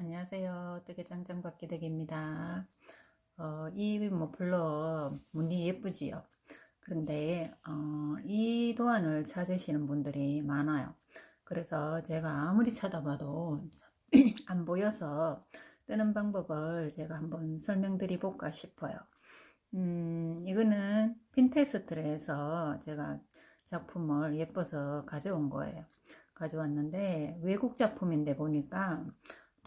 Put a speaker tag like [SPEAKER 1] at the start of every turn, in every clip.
[SPEAKER 1] 안녕하세요. 뜨개 짱짱 박기덕입니다. 어, 이 머플러 무늬 예쁘지요? 그런데 어, 이 도안을 찾으시는 분들이 많아요. 그래서 제가 아무리 찾아봐도 안 보여서 뜨는 방법을 제가 한번 설명드리 볼까 싶어요. 음, 이거는 핀테스트를 해서 제가 작품을 예뻐서 가져온 거예요. 가져왔는데 외국 작품인데 보니까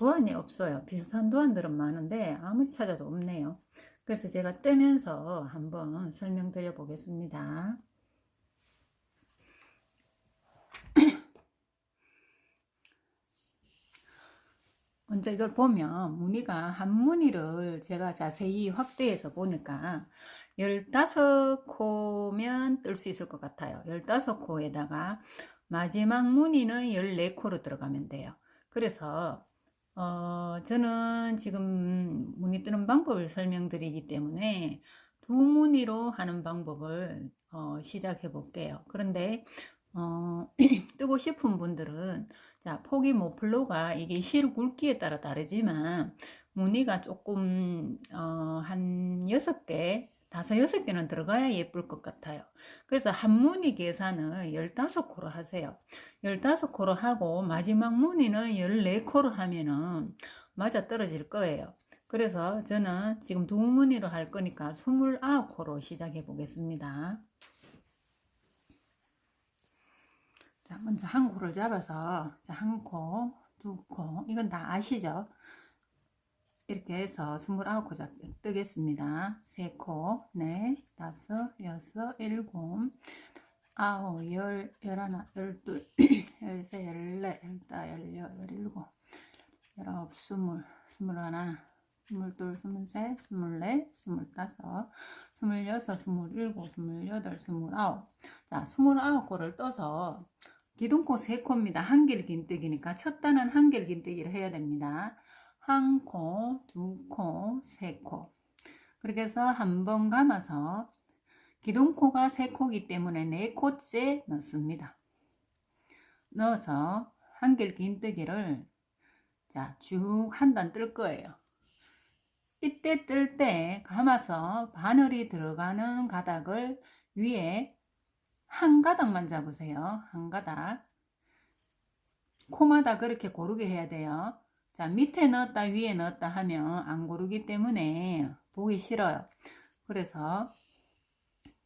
[SPEAKER 1] 도안이 없어요. 비슷한 도안들은 많은데 아무리 찾아도 없네요. 그래서 제가 뜨면서 한번 설명드려 보겠습니다. 먼저 이걸 보면 무늬가 한 무늬를 제가 자세히 확대해서 보니까 15코면 뜰 수 있을 것 같아요. 15코에다가 마지막 무늬는 14코로 들어가면 돼요. 그래서 어, 저는 지금 무늬 뜨는 방법을 설명드리기 때문에 두 무늬로 하는 방법을 어, 시작해 볼게요. 그런데 어, 뜨고 싶은 분들은 자 폭이 모플로가 이게 실 굵기에 따라 다르지만 무늬가 조금 어, 한 6개 다섯 여섯 개는 들어가야 예쁠 것 같아요. 그래서 한 무늬 계산을 15코로 하세요. 15코로 하고 마지막 무늬는 14코로 하면은 맞아 떨어질 거예요. 그래서 저는 지금 두 무늬로 할 거니까 29코로 시작해 보겠습니다. 자, 먼저 한 코를 잡아서 자, 한 코, 두 코, 이건 다 아시죠? 이렇게 해서 29코 잡, 뜨겠습니다. 3코, 넷, 다섯, 여섯, 일곱, 아홉, 열, 열하나, 열둘, 열세, 열네, 열다, 열여, 열일곱, 열아홉, 스물, 스물하나, 스물둘, 스물셋, 스물넷, 스물다섯, 스물여섯, 스물일곱, 스물여덟, 스물아홉. 자, 스물아홉 코를 떠서 기둥코 3코입니다. 한길 긴뜨기니까 첫 단은 한길 긴뜨기를 해야 됩니다. 한 코, 두 코, 세 코. 그렇게 해서 한 번 감아서 기둥코가 세 코기 때문에 네 코째 넣습니다. 넣어서 한길 긴뜨기를 자, 쭉 한 단 뜰 거예요. 이때 뜰 때 감아서 바늘이 들어가는 가닥을 위에 한 가닥만 잡으세요. 한 가닥. 코마다 그렇게 고르게 해야 돼요. 자, 밑에 넣었다, 위에 넣었다 하면 안 고르기 때문에 보기 싫어요. 그래서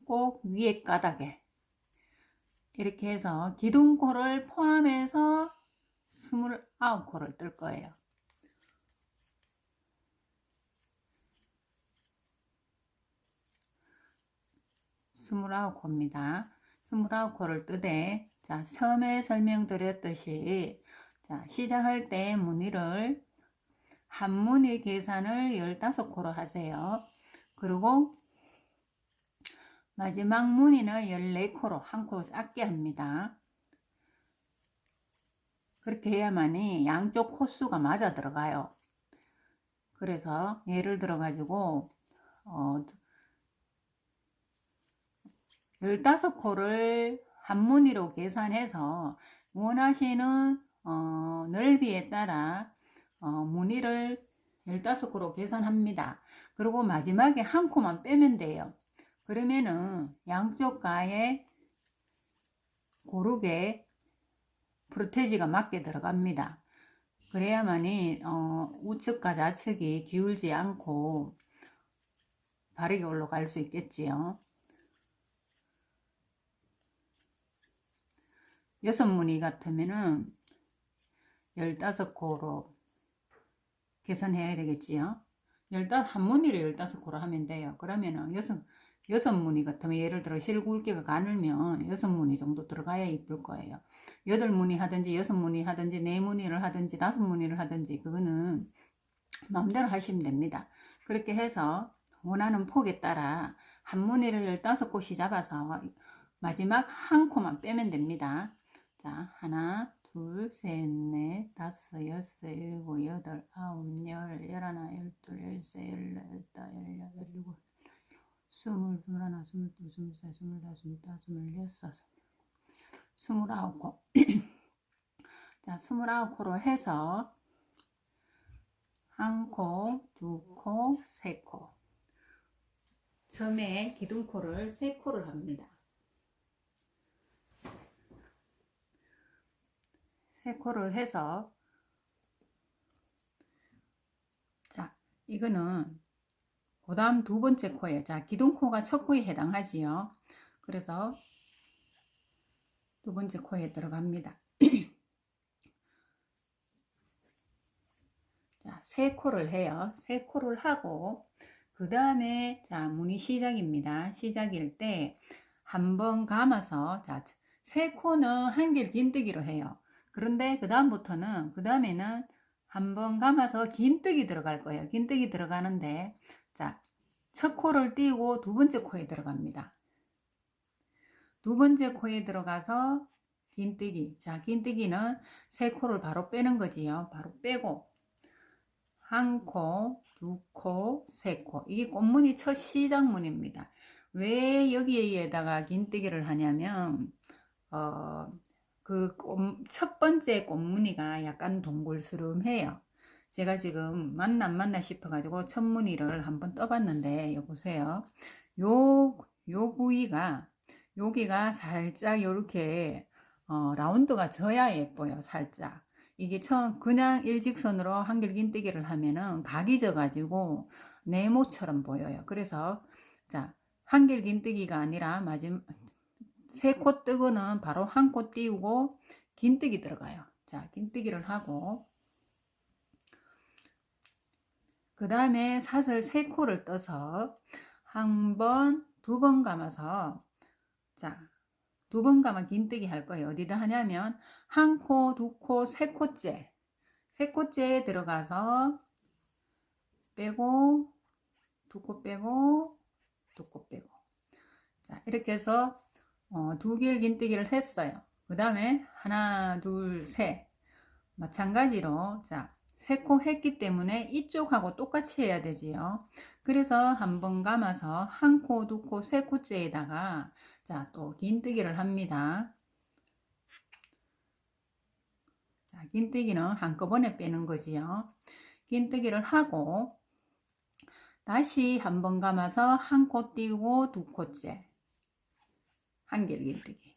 [SPEAKER 1] 꼭 위에 가닥에 이렇게 해서 기둥코를 포함해서 29코를 뜰 거예요. 스물아홉 코입니다. 스물아홉 코를 뜨되, 자, 처음에 설명드렸듯이, 자, 시작할 때 무늬를 한 무늬 계산을 15코로 하세요. 그리고 마지막 무늬는 14코로 한코 작게 합니다. 그렇게 해야만이 양쪽 코수가 맞아 들어가요. 그래서 예를 들어 가지고 어, 15코를 한 무늬로 계산해서 원하시는 어, 넓이에 따라 어, 무늬를 15코로 계산합니다. 그리고 마지막에 한 코만 빼면 돼요. 그러면은 양쪽 가에 고르게 프로테지가 맞게 들어갑니다. 그래야만이 어, 우측과 좌측이 기울지 않고 바르게 올라갈 수 있겠지요. 여섯 무늬 같으면은 15코로 계산해야 되겠지요. 15, 한 무늬를 15코로 하면 돼요. 그러면은 여섯, 여섯 무늬 같으면 예를 들어 실 굵기가 가늘면 여섯 무늬 정도 들어가야 이쁠 거예요. 여덟 무늬 하든지 여섯 무늬 하든지 네 무늬를 하든지 다섯 무늬를 하든지 그거는 마음대로 하시면 됩니다. 그렇게 해서 원하는 폭에 따라 한 무늬를 다섯 곳이 잡아서 마지막 한 코만 빼면 됩니다. 자, 하나, 둘, 셋, 넷, 다섯, 여섯, 일곱, 여덟, 아홉, 열, 열하나, 열둘, 열세, 열네, 열다, 열여, 열일곱, 스물, 스물하나, 스물둘, 스물셋, 스물넷, 스물다섯, 스물여섯, 스물아홉 코. 자, 스물아홉 코로 해서 한 코, 두 코, 세 코. 처음에 기둥코를 세 코를 합니다. 세 코를 해서 자, 이거는 그 다음 두 번째 코예요. 자, 기둥코가 첫 코에 해당하지요. 그래서 두 번째 코에 들어갑니다. 자, 세 코를 해요. 세 코를 하고 그 다음에 자, 문이 시작입니다. 시작일 때 한번 감아서 자, 세 코는 한길 긴뜨기로 해요. 그런데 그 다음부터는 그 다음에는 한번 감아서 긴뜨기 들어갈 거예요. 긴뜨기 들어가는데 자, 첫 코를 띄고 두 번째 코에 들어갑니다. 두 번째 코에 들어가서 긴뜨기. 자, 긴뜨기는 세 코를 바로 빼는 거지요. 바로 빼고 한 코, 두 코, 세 코. 이게 꽃무늬 첫 시작문입니다. 왜 여기에다가 긴뜨기를 하냐면 어, 그 첫 번째 꽃무늬가 약간 동글스름해요. 제가 지금 안 맞나 싶어가지고 첫 무늬를 한번 떠봤는데 여보세요. 요, 요 부위가 여기가 살짝 이렇게 어, 라운드가 져야 예뻐요. 살짝. 이게 처음 그냥 일직선으로 한길 긴뜨기를 하면은 각이 져가지고 네모처럼 보여요. 그래서 자 한길 긴뜨기가 아니라 마지막 세 코 뜨고는 바로 한 코 띄우고 긴뜨기 들어가요. 자 긴뜨기를 하고 그 다음에 사슬 세 코를 떠서 한 번, 두 번 감아서 자, 두 번 감아 긴뜨기 할 거예요. 어디다 하냐면 한 코, 두 코, 세 코째 세 코째에 들어가서 빼고 두 코 빼고 두 코 빼고 자 이렇게 해서 어, 두길 긴뜨기를 했어요. 그 다음에 하나 둘셋 마찬가지로 자 세코 했기 때문에 이쪽하고 똑같이 해야 되지요. 그래서 한번 감아서 한 코, 두 코, 세 코째에다가 자, 또 긴뜨기를 합니다. 자, 긴뜨기는 한꺼번에 빼는 거지요. 긴뜨기를 하고 다시 한번 감아서 한 코 띄우고 두 코째 한길 긴뜨기.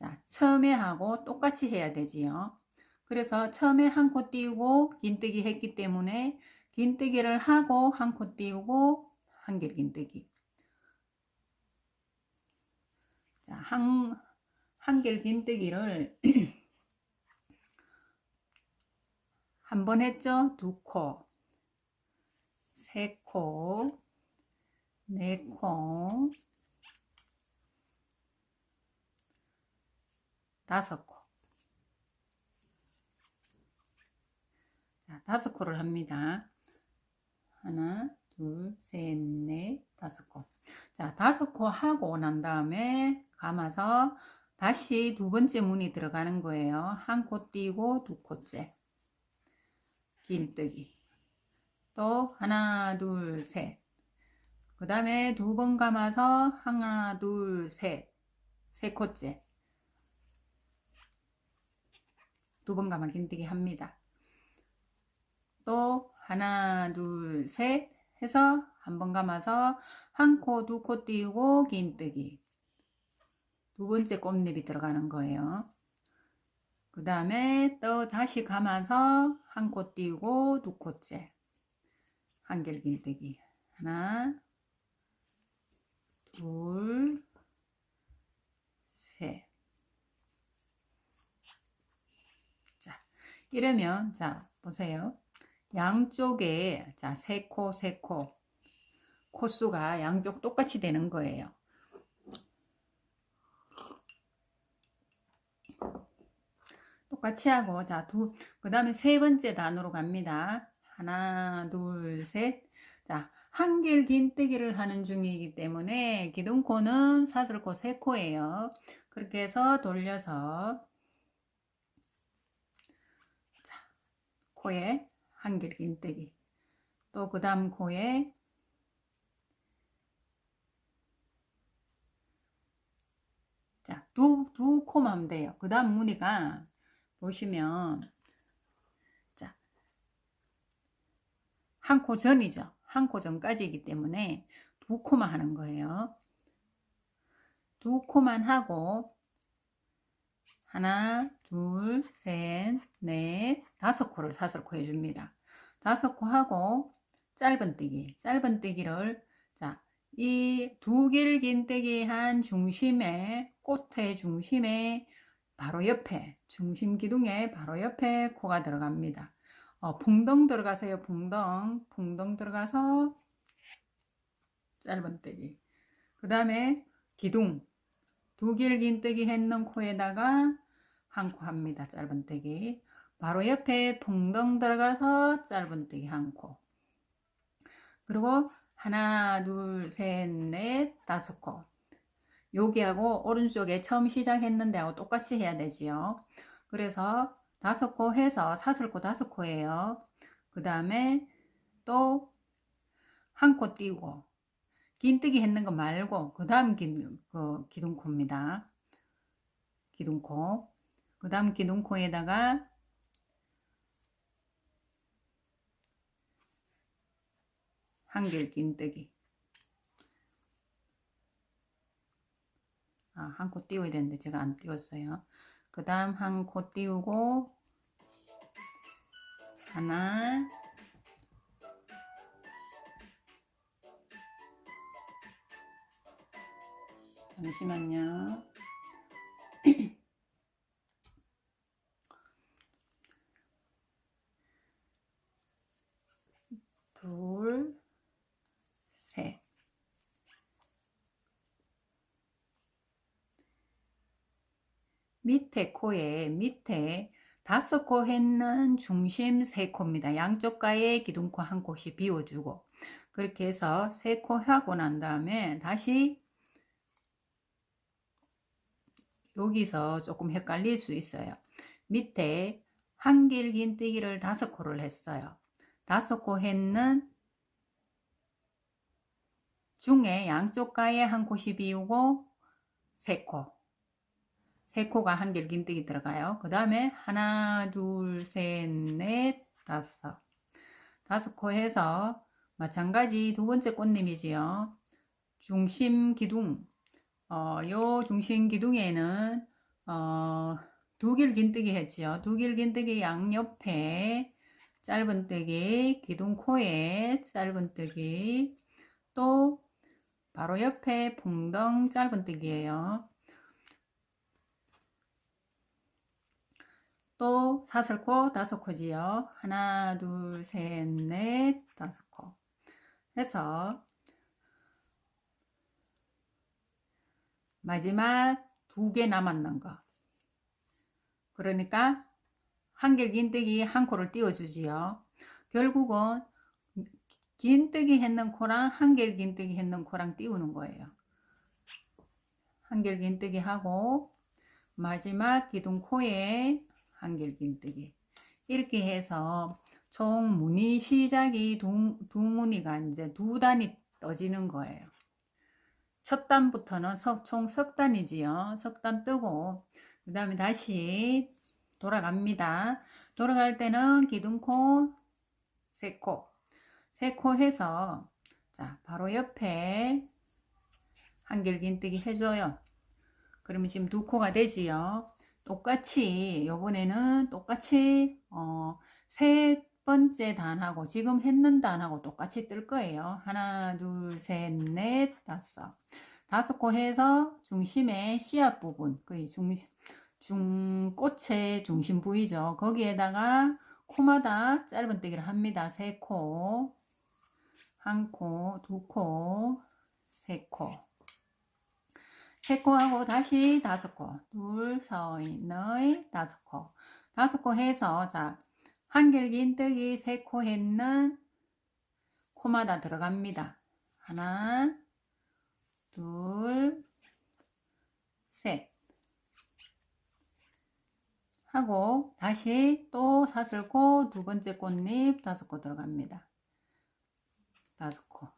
[SPEAKER 1] 자, 처음에 하고 똑같이 해야 되지요. 그래서 처음에 한 코 띄우고 긴뜨기 했기 때문에 긴뜨기를 하고 한 코 띄우고 한길 긴뜨기. 자, 한, 한길 긴뜨기를 한 번 했죠? 두 코, 세 코, 네 코, 다섯 코. 자, 다섯 코를 합니다. 하나, 둘, 셋, 넷, 다섯 코. 자, 다섯 코 하고 난 다음에 감아서 다시 두 번째 문이 들어가는 거예요. 한 코 띄고 두 코째. 긴뜨기. 또 하나, 둘, 셋. 그 다음에 두 번 감아서 하나, 둘, 셋. 세 코째. 두번 감아 긴뜨기 합니다. 또 하나, 둘, 셋 해서 한 번 감아서 한 코, 두 코 띄우고 긴뜨기. 두 번째 꽃잎이 들어가는 거예요. 그 다음에 또 다시 감아서 한 코 띄우고 두 코째. 한길 긴뜨기. 하나, 둘, 셋. 자, 이러면, 자, 보세요. 양쪽에, 자, 세 코, 세 코. 코수가 양쪽 똑같이 되는 거예요. 똑같이 하고 자, 두, 그 다음에 세 번째 단으로 갑니다. 하나, 둘, 셋. 자, 한길 긴뜨기를 하는 중이기 때문에 기둥코는 사슬코 세 코예요. 그렇게 해서 돌려서 코에 한길 긴뜨기. 또 그 다음 코에 자, 두, 두 코만 하면 돼요. 그 다음 무늬가 보시면 자 한 코 전이죠. 한 코 전까지이기 때문에 두 코만 하는 거예요. 두 코만 하고 하나, 둘, 셋, 넷, 다섯 코를 사슬코 해줍니다. 다섯 코 하고 짧은뜨기, 짧은뜨기를 자, 이 두 길긴 뜨기 한 중심에 꽃의 중심에 바로 옆에 중심 기둥에 바로 옆에 코가 들어갑니다. 어, 붕덩 들어가세요. 붕덩, 붕덩 들어가서 짧은뜨기. 그 다음에 기둥 두 길긴 뜨기 했는 코에다가 한 코 합니다. 짧은뜨기. 바로 옆에 붕덩 들어가서 짧은뜨기 한 코. 그리고 하나, 둘, 셋, 넷, 다섯 코. 여기하고 오른쪽에 처음 시작했는데 하고 똑같이 해야 되지요. 그래서 다섯 코 해서 사슬코 다섯 코예요. 그 다음에 또 한 코 띄고 긴뜨기 했는 거 말고 그 다음 그 기둥코입니다. 기둥코. 그 다음 기둥코에다가 한길 긴뜨기. 아, 한 코 띄워야 되는데 제가 안 띄웠어요. 그 다음 한 코 띄우고 하나 잠시만요. 둘, 셋. 밑에 코에 밑에 다섯 코 했는 중심 세 코입니다. 양쪽 가에 기둥코 한 코씩 비워주고 그렇게 해서 세 코 하고 난 다음에 다시 여기서 조금 헷갈릴 수 있어요. 밑에 한길 긴뜨기를 다섯 코를 했어요. 다섯 코 했는 중에 양쪽 가에 한 코씩 비우고 세 코. 세 코가 한길 긴뜨기 들어가요. 그 다음에 하나, 둘, 셋, 넷, 다섯. 다섯 코 해서 마찬가지 두 번째 꽃님이지요. 중심 기둥. 어, 요 중심 기둥에는 어, 두길 긴뜨기 했지요. 두길 긴뜨기 양옆에 짧은뜨기, 기둥코에 짧은뜨기, 또 바로 옆에 풍덩 짧은뜨기예요. 또 사슬코 다섯 코지요. 하나, 둘, 셋, 넷, 다섯 코. 해서 마지막 두 개 남았는 거. 그러니까 한길 긴뜨기 한 코를 띄워주지요. 결국은 긴뜨기 했는 코랑 한길 긴뜨기 했는 코랑 띄우는 거예요. 한길 긴뜨기 하고 마지막 기둥 코에 한길 긴뜨기 이렇게 해서 총 무늬 시작이 두, 두 무늬가 이제 두 단이 떠지는 거예요. 첫 단부터는 총석 단이지요. 석 단 뜨고 그 다음에 다시 돌아갑니다. 돌아갈 때는 기둥코 세 코, 세코 해서 자 바로 옆에 한길 긴뜨기 해줘요. 그러면 지금 두 코가 되지요. 똑같이 요번에는 똑같이 어, 세 번째 단하고 지금 했는 단하고 똑같이 뜰 거예요. 하나, 둘, 셋, 넷, 다섯. 다섯 코 해서 중심의 씨앗 부분, 그 중심, 중, 꽃의 중심 부위죠. 거기에다가 코마다 짧은뜨기를 합니다. 세 코, 한 코, 두 코, 세 코. 세 코하고 다시 다섯 코, 둘, 서이, 너이, 다섯 코. 다섯 코 해서, 자, 한길 긴 뜨기 세 코 했는 코마다 들어갑니다. 하나, 둘, 셋. 하고 다시 또 사슬코 두 번째 꽃잎 다섯 코 들어갑니다. 다섯 코.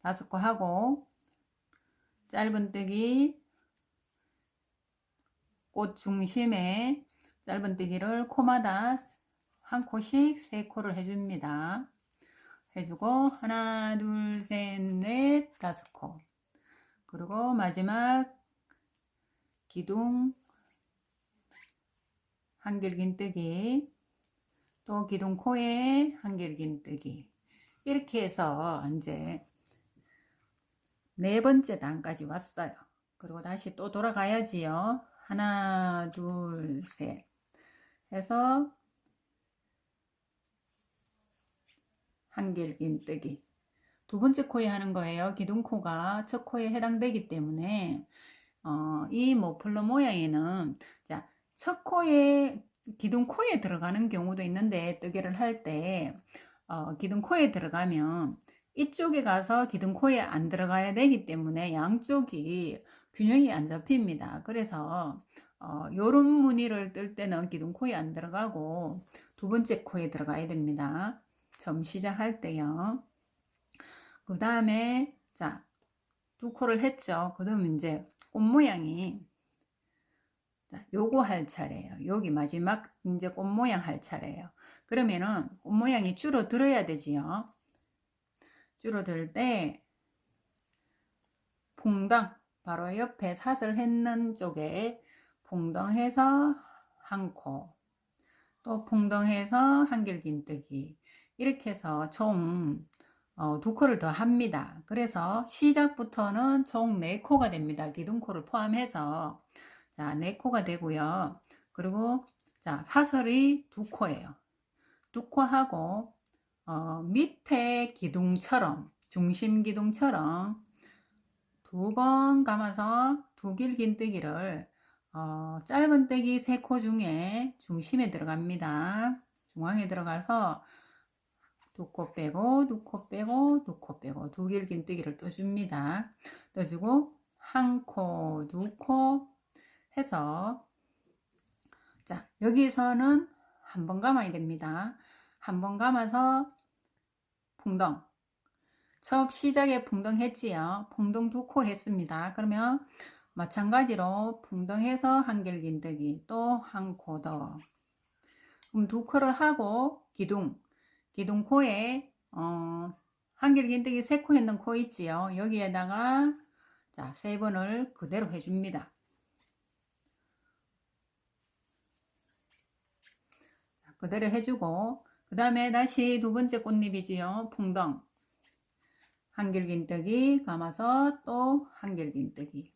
[SPEAKER 1] 다섯 코 하고 짧은뜨기. 꽃 중심에 짧은뜨기를 코마다 한 코씩 세 코를 해줍니다. 해주고 하나 둘 셋 넷 다섯 코. 그리고 마지막 기둥 한길긴뜨기. 또 기둥 코에 한길긴뜨기. 이렇게 해서 이제 네 번째 단까지 왔어요. 그리고 다시 또 돌아가야지요. 하나, 둘, 셋 해서 한길긴뜨기 두 번째 코에 하는 거예요. 기둥코가 첫 코에 해당되기 때문에 어, 이 모플러 모양에는 자, 첫 코에 기둥 코에 들어가는 경우도 있는데 뜨개를 할때 어, 기둥 코에 들어가면 이쪽에 가서 기둥 코에 안 들어가야 되기 때문에 양쪽이 균형이 안 잡힙니다. 그래서 어, 요런 무늬를 뜰 때는 기둥 코에 안 들어가고 두 번째 코에 들어가야 됩니다. 처음 시작할 때요. 그 다음에 자 두 코를 했죠. 그 다음 이제 꽃 모양이 자, 요거 할 차례예요. 여기 마지막 이제 꽃 모양 할 차례예요. 그러면은 꽃 모양이 줄어들어야 되지요. 줄어들 때 풍덩 바로 옆에 사슬 했는 쪽에 풍덩해서 한 코, 또 풍덩해서 한길긴뜨기 이렇게 해서 총 어, 두 코를 더 합니다. 그래서 시작부터는 총 4코가 됩니다. 기둥코를 포함해서 자, 4코가 되고요. 그리고 자, 사설이 두 코예요. 두 코하고 어, 밑에 기둥처럼 중심 기둥처럼 두 번 감아서 두 길긴뜨기를 어, 짧은 떼기 세 코 중에 중심에 들어갑니다. 중앙에 들어가서 두 코 빼고 두 코 빼고 두 코 빼고 두 길긴뜨기를 떠줍니다. 떠주고 한 코, 두 코 해서 자 여기서는 한 번 감아야 됩니다. 한 번 감아서 풍덩 처음 시작에 풍덩 했지요. 풍덩 두코 했습니다. 그러면 마찬가지로 풍덩해서 한길긴뜨기 또 한 코 더. 그럼 두 코를 하고 기둥 기둥 코에 어, 한길긴뜨기 세코 했는 코 있지요. 여기에다가 자 세 번을 그대로 해줍니다. 그대로 해주고 그 다음에 다시 두 번째 꽃잎이지요. 풍덩 한길긴뜨기 감아서 또 한길긴뜨기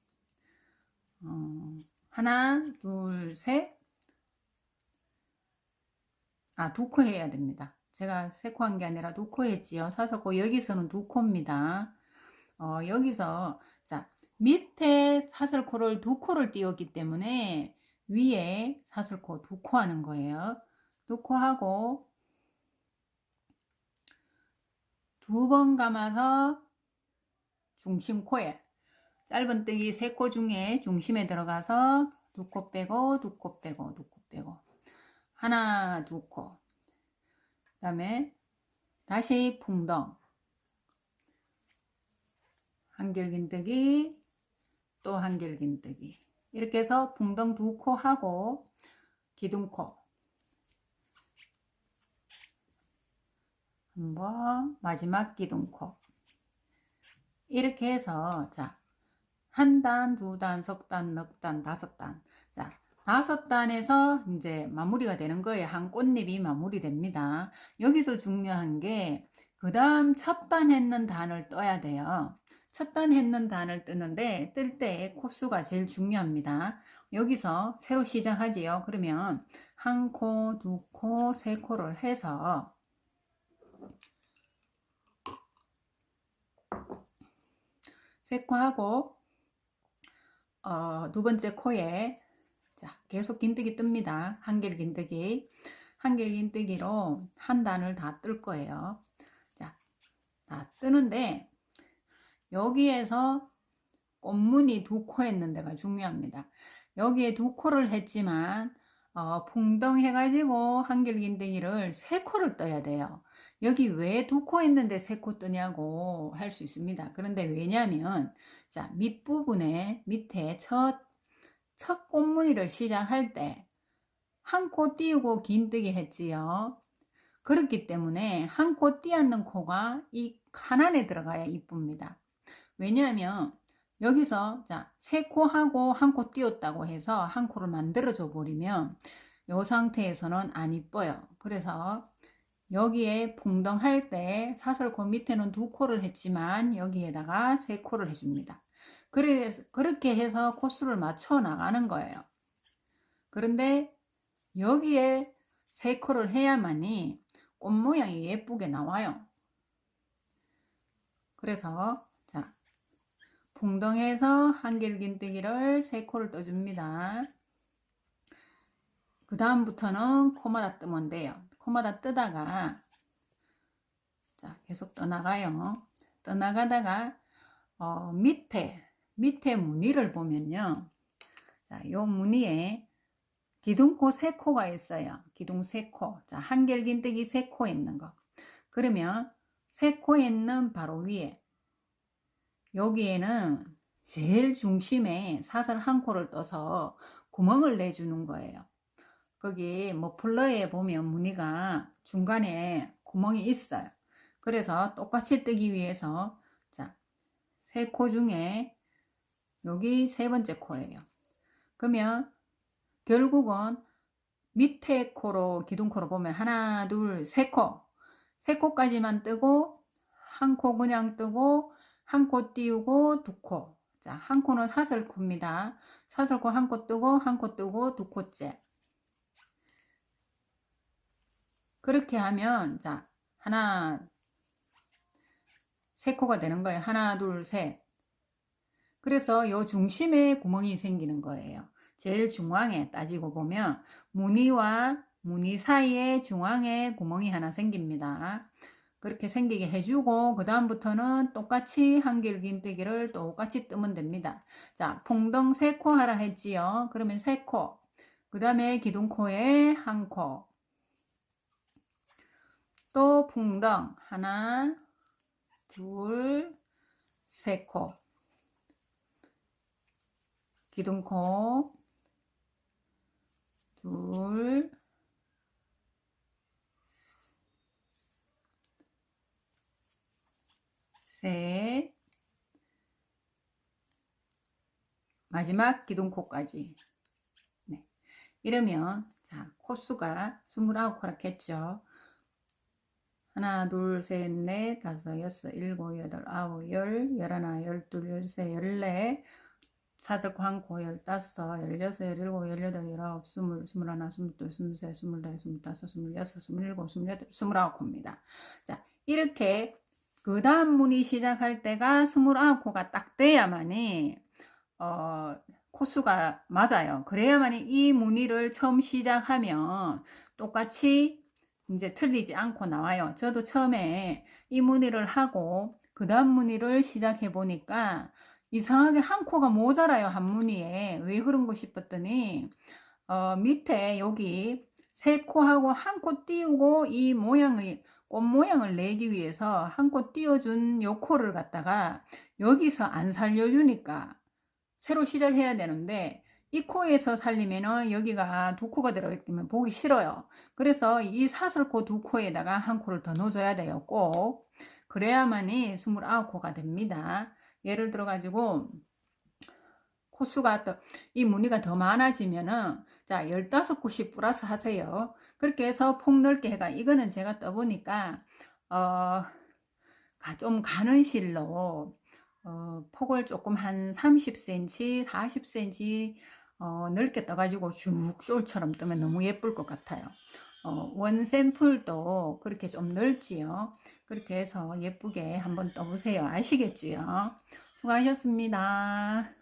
[SPEAKER 1] 어, 하나 둘 셋 아, 두 코 해야 됩니다. 제가 세 코 한 게 아니라 두 코 했지요. 사서코 여기서는 두 코입니다. 어, 여기서 자 밑에 사슬코를 두 코를 띄웠기 때문에 위에 사슬코 두 코 하는 거예요. 두 코 하고 두 번 감아서 중심 코에 짧은뜨기 세 코 중에 중심에 들어가서 두 코 빼고 두 코 빼고 두 코 빼고. 하나 두 코. 그 다음에 다시 풍덩. 한길긴뜨기 또 한길긴뜨기. 이렇게 해서 풍덩 두 코 하고 기둥코 한번 마지막 기둥코 이렇게 해서 자 한 단, 두 단, 석 단, 넉 단, 다섯 단. 자, 다섯 단에서 이제 마무리가 되는 거예요. 한 꽃잎이 마무리됩니다. 여기서 중요한 게, 그 다음 첫 단 했는 단을 떠야 돼요. 첫 단 했는 단을 뜨는데, 뜰때 코수가 제일 중요합니다. 여기서 새로 시작하지요. 그러면 한 코, 두 코, 세 코를 해서 세코 하고 어, 두 번째 코에 자 계속 긴뜨기 뜹니다. 한길 긴뜨기 한길 긴뜨기로 한 단을 다 뜰 거예요. 자, 다 뜨는데 여기에서 꽃무늬 두 코 했는 데가 중요합니다. 여기에 두 코를 했지만 어, 풍덩 해가지고 한길 긴뜨기를 세 코를 떠야 돼요. 여기 왜 두 코 했는데 세 코 뜨냐고 할 수 있습니다. 그런데 왜냐면 자 밑부분에 밑에 첫, 첫 꽃무늬를 시작할 때 한 코 띄우고 긴 뜨기 했지요. 그렇기 때문에 한 코 띄었는 코가 이칸 안에 들어가야 이쁩니다. 왜냐하면 여기서 자, 세 코하고 한 코 띄었다고 해서 한 코를 만들어 줘 버리면 이 상태에서는 안 이뻐요. 그래서 여기에 풍덩할 때 사설코 밑에는 두 코를 했지만 여기에다가 세 코를 해줍니다. 그래서 그렇게 해서 코수를 맞춰 나가는 거예요. 그런데 여기에 세 코를 해야만이 꽃 모양이 예쁘게 나와요. 그래서 자 풍덩해서 한길긴뜨기를 세 코를 떠줍니다. 그 다음부터는 코마다 뜨면 돼요. 코마다 뜨다가 자 계속 떠나가요. 떠나가다가 어, 밑에 밑에 무늬를 보면요. 자, 요 무늬에 기둥코 세 코가 있어요. 기둥 세 코. 자, 한길긴뜨기 세 코 있는 거. 그러면 세 코에 있는 바로 위에 여기에는 제일 중심에 사슬 한 코를 떠서 구멍을 내주는 거예요. 거기 머플러에 보면 무늬가 중간에 구멍이 있어요. 그래서 똑같이 뜨기 위해서 자, 세 코 중에 여기 세 번째 코예요. 그러면 결국은 밑에 코로 기둥코로 보면 하나 둘 세 코. 세 코까지만 뜨고 한 코 그냥 뜨고 한 코 띄우고 두 코. 자, 한 코는 사슬코입니다. 사슬코 한 코 뜨고 한 코 뜨고 두 코째. 그렇게 하면 자, 하나 세 코가 되는 거예요. 하나, 둘, 셋. 그래서 요 중심에 구멍이 생기는 거예요. 제일 중앙에 따지고 보면 무늬와 무늬 사이에 중앙에 구멍이 하나 생깁니다. 그렇게 생기게 해주고 그 다음부터는 똑같이 한길긴뜨기를 똑같이 뜨면 됩니다. 자, 풍덩 세 코 하라 했지요. 그러면 세 코. 그 다음에 기둥코에 한 코. 또 풍덩 하나, 둘, 세 코. 기둥코 둘 셋, 마지막 기둥코까지. 네. 이러면, 자, 코수가 29코라 했죠. 하나, 둘, 셋, 넷, 다섯, 여섯, 일곱, 여덟, 아홉, 열, 열하나, 열둘, 열세, 열네, 코, 열다섯, 열여섯, 열일곱, 열여덟, 열아홉, 스물, 스물하나, 스물둘, 스물셋, 스물넷, 스물다섯, 스물여섯, 스물일곱, 스물여덟, 스물아홉 코입니다. 자, 이렇게 그 다음 문이 시작할 때가 29코가 딱 돼야만이 어, 코수가 맞아요. 그래야만이 이 무늬를 처음 시작하면 똑같이 이제 틀리지 않고 나와요. 저도 처음에 이 무늬를 하고 그 다음 무늬를 시작해 보니까 이상하게 한 코가 모자라요. 한 무늬에. 왜 그런 거 싶었더니 어, 밑에 여기 세 코하고 한 코 띄우고 이 모양을 꽃 모양을 내기 위해서 한 코 띄워준 요 코를 갖다가 여기서 안 살려주니까 새로 시작해야 되는데 이 코에서 살리면은 여기가 두 코가 들어있면 보기 싫어요. 그래서 이 사슬코 두 코에다가 한 코를 더 넣어줘야 돼요. 꼭. 그래야만이 29코가 됩니다. 예를 들어 가지고 코수가 또이 무늬가 더 많아지면은 자 15곳이 플러스 하세요. 그렇게 해서 폭넓게 해가 이거는 제가 떠보니까 어 좀 가는 실로 어, 폭을 조금 한 30cm, 40cm 어, 넓게 떠가지고 쭉 숄처럼 뜨면 너무 예쁠 것 같아요. 어, 원 샘플도 그렇게 좀 넓지요. 그렇게 해서 예쁘게 한번 떠보세요. 아시겠지요? 수고하셨습니다.